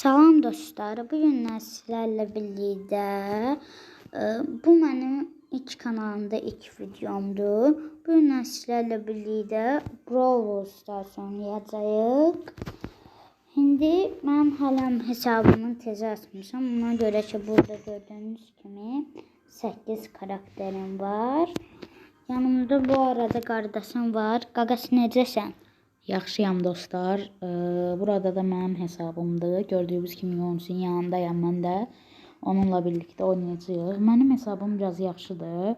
Salam dostlar, bu gün sizlərlə e, bu mənim ilk kanalımda ilk videomdur. Bu gün sizlərlə birlikdə Brawl Stars oynayacağıq. İndi mən hələm hesabımı tezə açmışam. Ona görə ki, burada gördüyünüz kimi 8 karakterim var. Yanımda bu arada qardaşım var. Qaqas necəsən? Yaxşıyam dostlar. Burada da mənim hesabımdır. Gördüyünüz kimi Yonus'un yanındayam mən də. Onunla birlikdə oynayacağıq. Mənim hesabım biraz yaxşıdır.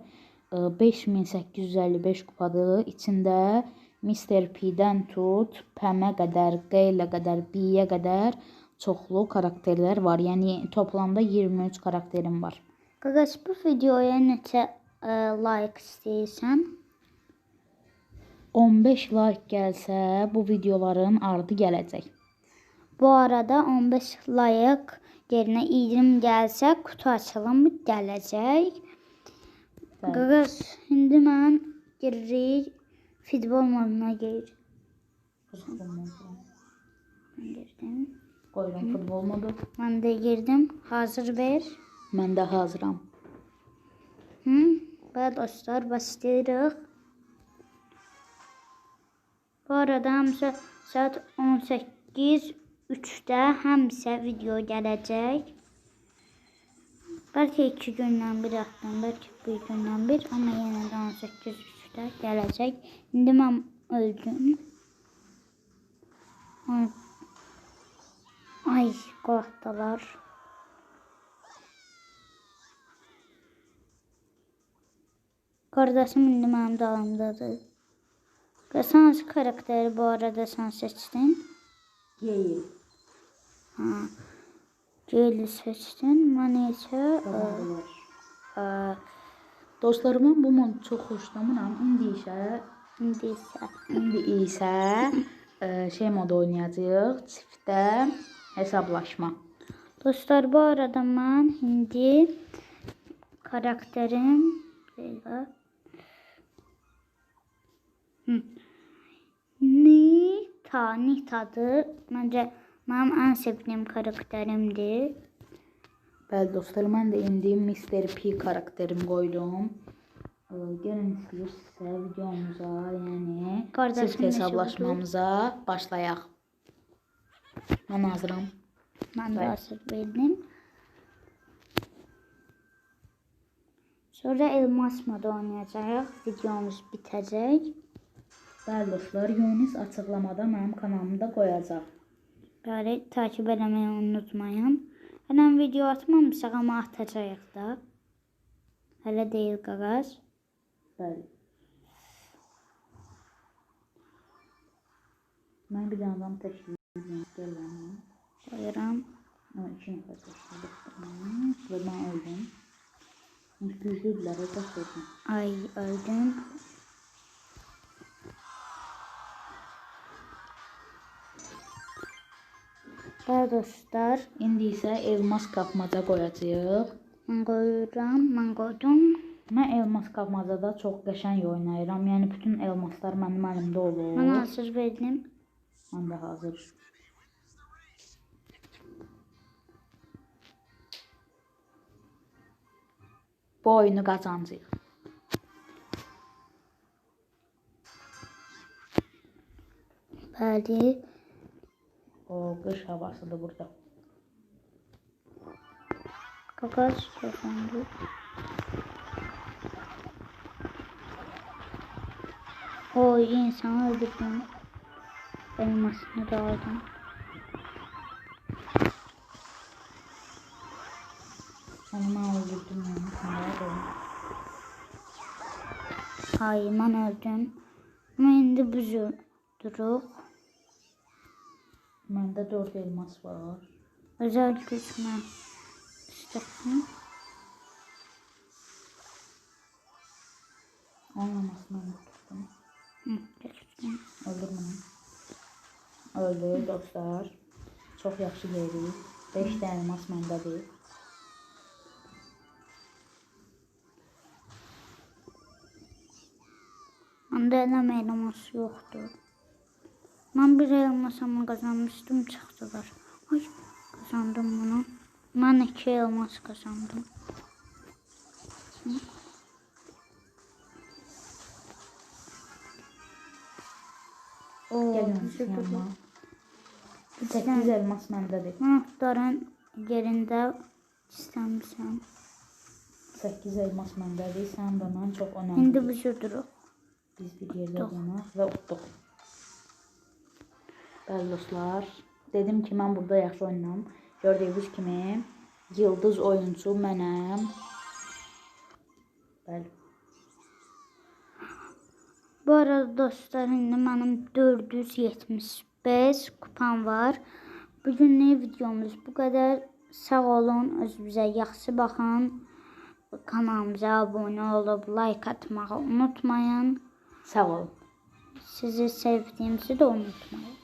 Ee, 5855 kupadır. İçində Mr. P-dən tut, Pəmə qədər, Q ilə qədər, B-yə qədər çoxlu karakterlər var. Yəni toplamda 23 karakterim var. Qaqas bu videoya neçə e, like istəyirsən? 15 like gəlsə bu videoların ardı gələcək. Bu arada 15 like yerinə 20 gəlsə kutu açılımı gələcək. Bəli. Qaqas, indi mən giririk futbol moduna gir. Futbol Mən girdim. Qoyuram futbol modu. Mən də girdim. Hazır ver. Mən də hazıram. Hı? Və dostlar başlayırıq. Bu arada həmsə saat 18:03-də həmsə video gələcək. Bəlkə 2 gündən bir atdım, bəlkə bir gündən bir, amma yenə də 18:03-də gələcək. İndi mən öldüm. Ay qorxdular. Qardaşım indi mənim dalımdadır. Sən hansı karakteri bu arada sən seçdin? Yeyil. Ha. Geyli seçdin. Mən isə ə, ə, Dostlar mən bu modu çox xoşlamıram. İndi isə indi isə indi isə e, şey modu oynayacağıq. Çiftdə hesablaşma. Dostlar bu arada mən indi karakterim Deylə. Nita, Nita'dır. Məncə mənim ən sevdiyim karakterimdir. Bəli dostlar, mən də indi Mr. P karakterimi qoydum. E, Gəlin istəyirsinizsə videomuza, Qardaşım çift hesablaşmamıza başlayaq. Hazıram. Mən də Bəli. hazır verdim. Sonra elmas modu oynayacağıq. Videomuz bitəcək. Dostlar, Yunus açıqlamada mənim kanalımı da qoyacaq. Bəli, takib eləməyi unutmayın. Hələm video atmamışıq, amma atacağıq da. Hələ deyil qağaz. Bəli. Mən bir adam təşkil edirəm. Gəlirəm. Qoyuram. Ama iki nəfər təşkil etdim. Və mən öldüm. Güldürdülər, özək verdim. Ay, öldüm. Dostlar, İndi isə elmas qapmaca qoyacağıq. mən qoyuram, mən qoydum. Mən elmas qapmacada çox qəşəng oynayıram. Yəni bütün elmaslar mənim əlimdə olur. Mən hazır verdim. Mən də hazır. Bu oyunu qazanacağıq. Bəli. O qış havasıdır burada. Qaqaz kazandı. Oy insan öldürdüm. Elmasını da aldım. Mən öldürdüm. Ay mən öldüm. Amma indi biz duruq. Məndə 4 elmas var. Özel gücümə istədim. Olmamasını unuttum. Hı, keçdim. Öldürməni. Öldü dostlar. Çox yaxşı yeyirik. 5 də elmas məndədir. Məndə eləmə elmas yoxdur. Mən bir elmas amma qazanmışdım, çıxdılar. Ay, kazandım bunu. Ben iki elmas kazandım. Oo, Gəlin güzel yanıma. güzel. 8 elmas məndədir. Anahtarın yerində istəmirsən. 8 elmas məndədir. Sən də mən çox önəmli. İndi bu duruq. Biz bir yerdə qonaq və utduq. Bəli dostlar, dedim ki, mən burada yaxşı oynayıram. Gördüyünüz kimi yıldız oyunçu mənəm. Bəli. Bu arada dostlar, indi mənim 475 kupam var. Bugünlük videomuz bu qədər. Sağ olun, özünüzə yaxşı baxın. Kanalımıza abunə olub like atmağı unutmayın. Sağ olun. Sizi sevdiyimizi də unutmayın.